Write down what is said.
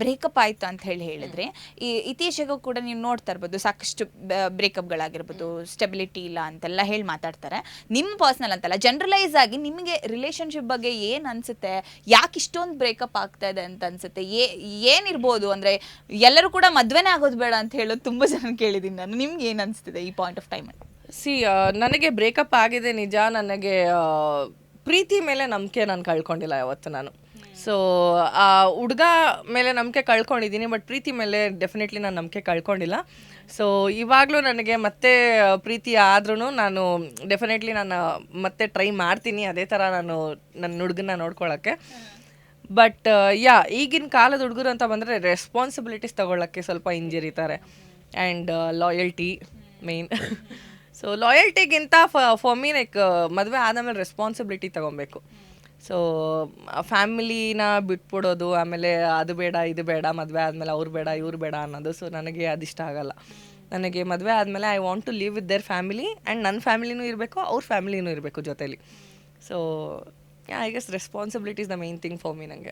Breakup ಆಯ್ತು ಅಂತ ಹೇಳಿ ಹೇಳಿದ್ರೆ, ಈ ಇತ್ತೀಚೆಗೂ ಕೂಡ ನೀವು ನೋಡ್ತಾ ಇರ್ಬೋದು, ಸಾಕಷ್ಟು ಬ್ರೇಕಪ್ಗಳಾಗಿರ್ಬೋದು ಸ್ಟೆಬಿಲಿಟಿ ಇಲ್ಲ ಅಂತೆಲ್ಲ ಹೇಳಿ ಮಾತಾಡ್ತಾರೆ. ನಿಮ್ಮ ಪರ್ಸ್ನಲ್ ಅಂತಲ್ಲ ಜನರಲೈಸ್ ಆಗಿ ನಿಮಗೆ ರಿಲೇಶನ್ಶಿಪ್ ಬಗ್ಗೆ ಏನು ಅನ್ಸುತ್ತೆ? ಯಾಕೆ ಇಷ್ಟೊಂದು ಬ್ರೇಕಪ್ ಆಗ್ತಾ ಇದೆ ಅಂತ ಅನ್ಸುತ್ತೆ? ಏ, ಏನಿರ್ಬೋದು ಅಂದ್ರೆ, ಎಲ್ಲರೂ ಕೂಡ ಮದ್ವೆನೇ ಆಗೋದು ಬೇಡ ಅಂತ ಹೇಳೋದು ತುಂಬಾ ಜನ ಕೇಳಿದ್ದೀನಿ ನಾನು. ನಿಮ್ಗೆ ಏನು ಅನ್ಸ್ತಿದೆ ಈ ಪಾಯಿಂಟ್ ಆಫ್ ಟೈಮಲ್ಲಿ ಸಿ ನನಗೆ ಬ್ರೇಕಪ್ ಆಗಿದೆ ನಿಜ, ನನಗೆ ಪ್ರೀತಿ ಮೇಲೆ ನಂಬಿಕೆ ನಾನು ಕಳ್ಕೊಂಡಿಲ್ಲ ಯಾವತ್ತು ನಾನು. ಸೊ ಆ ಹುಡುಗ ಮೇಲೆ ನಂಬಿಕೆ ಕಳ್ಕೊಂಡಿದ್ದೀನಿ ಬಟ್ ಪ್ರೀತಿ ಮೇಲೆ ಡೆಫಿನೆಟ್ಲಿ ನಾನು ನಂಬಿಕೆ ಕಳ್ಕೊಂಡಿಲ್ಲ. ಸೊ ಇವಾಗಲೂ ನನಗೆ ಮತ್ತೆ ಪ್ರೀತಿ ಆದ್ರೂ ನಾನು ಡೆಫಿನೆಟ್ಲಿ ನಾನು ಮತ್ತೆ ಟ್ರೈ ಮಾಡ್ತೀನಿ ಅದೇ ಥರ ನಾನು ನನ್ನ ಹುಡುಗನ ನೋಡ್ಕೊಳ್ಳೋಕ್ಕೆ ಬಟ್ ಯಾ ಈಗಿನ ಕಾಲದ ಹುಡುಗರು ಅಂತ ಬಂದರೆ ರೆಸ್ಪಾನ್ಸಿಬಿಲಿಟೀಸ್ ತಗೊಳ್ಳೋಕ್ಕೆ ಸ್ವಲ್ಪ ಹಿಂಜರಿತಾರೆ. ಆ್ಯಂಡ್ ಲಾಯಲ್ಟಿ ಮೇನ್ ಸೊ ಲಾಯಲ್ಟಿಗಿಂತ ಫಾರ್ ಮೀ ಲೈಕ್ ಮದುವೆ ಆದಮೇಲೆ ರೆಸ್ಪಾನ್ಸಿಬಿಲಿಟಿ ತಗೊಬೇಕು ಸೊ ಫ್ಯಾಮಿಲಿನ ಬಿಟ್ಬಿಡೋದು, ಆಮೇಲೆ ಅದು ಬೇಡ, ಇದು ಬೇಡ, ಮದುವೆ ಆದಮೇಲೆ ಅವ್ರು ಬೇಡ, ಇವ್ರು ಬೇಡ ಅನ್ನೋದು ಸೊ ನನಗೆ ಅದಿಷ್ಟ ಆಗಲ್ಲ. ನನಗೆ ಮದುವೆ ಆದಮೇಲೆ I want to live with their family and ನನ್ನ ಫ್ಯಾಮಿಲಿನೂ ಇರಬೇಕು, ಅವ್ರ ಫ್ಯಾಮಿಲಿನೂ ಇರಬೇಕು ಜೊತೇಲಿ. So I guess responsibility is the main thing for me ನನಗೆ